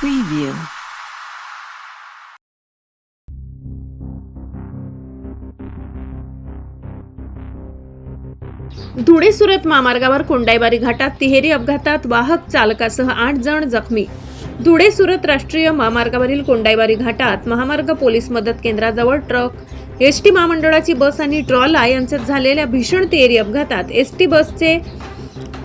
Preview. Dhule Surat महामार्गावर कोंडाईबारी घाटात तिहेरी अपघातात वाहक चालकासह आठ जण जखमी. धुळे सुरत राष्ट्रीय महामार्गावरील कोंडाईबारी घाटात महामार्ग पोलीस मदत केंद्राजवळ ट्रक एस टी महामंडळाची बस आणि ट्रॉला यांच्यात झालेल्या भीषण तिहेरी अपघातात एस टी बसचे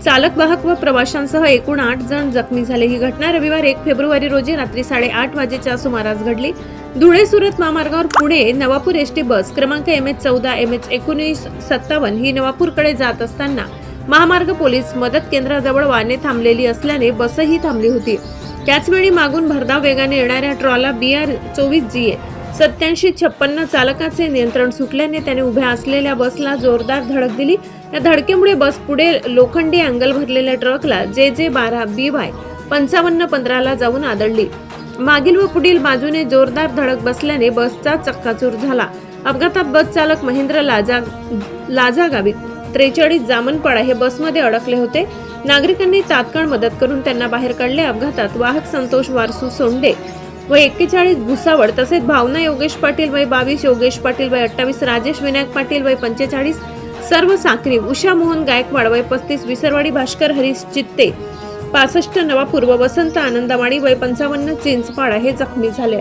चालक वाहक व प्रवाशांसह एकूण आठ जण जखमी झाले. ही घटना रविवार एक फेब्रुवारी रोजी रात्री साडेआठ वाजेच्या सुमारास घडली. धुळे सुरत महामार्गावर Pune Navapur S T bus क्रमांक एम एच चौदा एम एच एकोणीस सत्तावन्न ही नवापूरकडे जात असताना महामार्ग पोलीस मदत केंद्राजवळ वाहने थांबलेली असल्याने बसही थांबली होती. त्याचवेळी मागून भरधाव वेगाने येणाऱ्या ट्रॉला बी आर चोवीस जी ए सत्याऐंशी छप्पन्न चालकाचे नियंत्रण सुटल्याने त्याने उभ्या असलेल्या बसला जोरदार धडक दिली. या धडकेमुळे बस पुढे लोखंडी अँगल भरलेल्या ट्रकला जे जे बारा बी वाय पंचावन्न पंधराला जाऊन आदळली. मागील व पुढील बाजूने जोरदार धडक बसल्याने बसचा चक्काचूर झाला. अपघातात बस चालक महेंद्र लाजा लाजा गावी त्रेचाळीस जामनपाडा हे बसमध्ये अडकले होते. नागरिकांनी तात्काळ मदत करून त्यांना बाहेर काढले. अपघातात वाहक संतोष वारसू सोंडे व एक्केचाळीस भुसावळ तसेच भावना योगेश पाटील वय बावीस योगेश पाटील वय अठ्ठावीस राजेश विनायक पाटील वय पंचेचाळीस सर्व साखरी उषा मोहन गायकवाड वय पस्तीस विसरवाडी भास्कर हरीश चित्ते पासष्ट नवापूर व वसंत आनंदवाडी वय पंचावन्न चिंचपाडा हे जखमी झाले.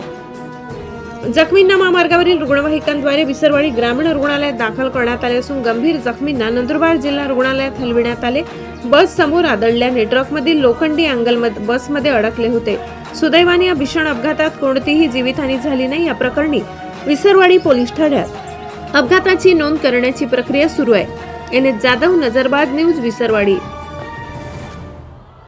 जखमींना महामार्गावरील रुग्णवाहिकांद्वारे विसरवाडी ग्रामीण रुग्णालयात दाखल करण्यात आले असून गंभीर जखमींना नंदुरबार जिल्हा रुग्णालयात हलविण्यात आले. बस समोर आदळल्याने ट्रकमधील लोखंडी अँगल बसमध्ये अडकले होते. सुदैवाने या भीषण अपघातात कोणतीही जीवितहानी झाली नाही या प्रकरणी विसरवाडी पोलीस ठाण्यात. अपघाताची नोंद करण्याची प्रक्रिया सुरू आहे. N S Jadhav नजरबाद news Visarwadi.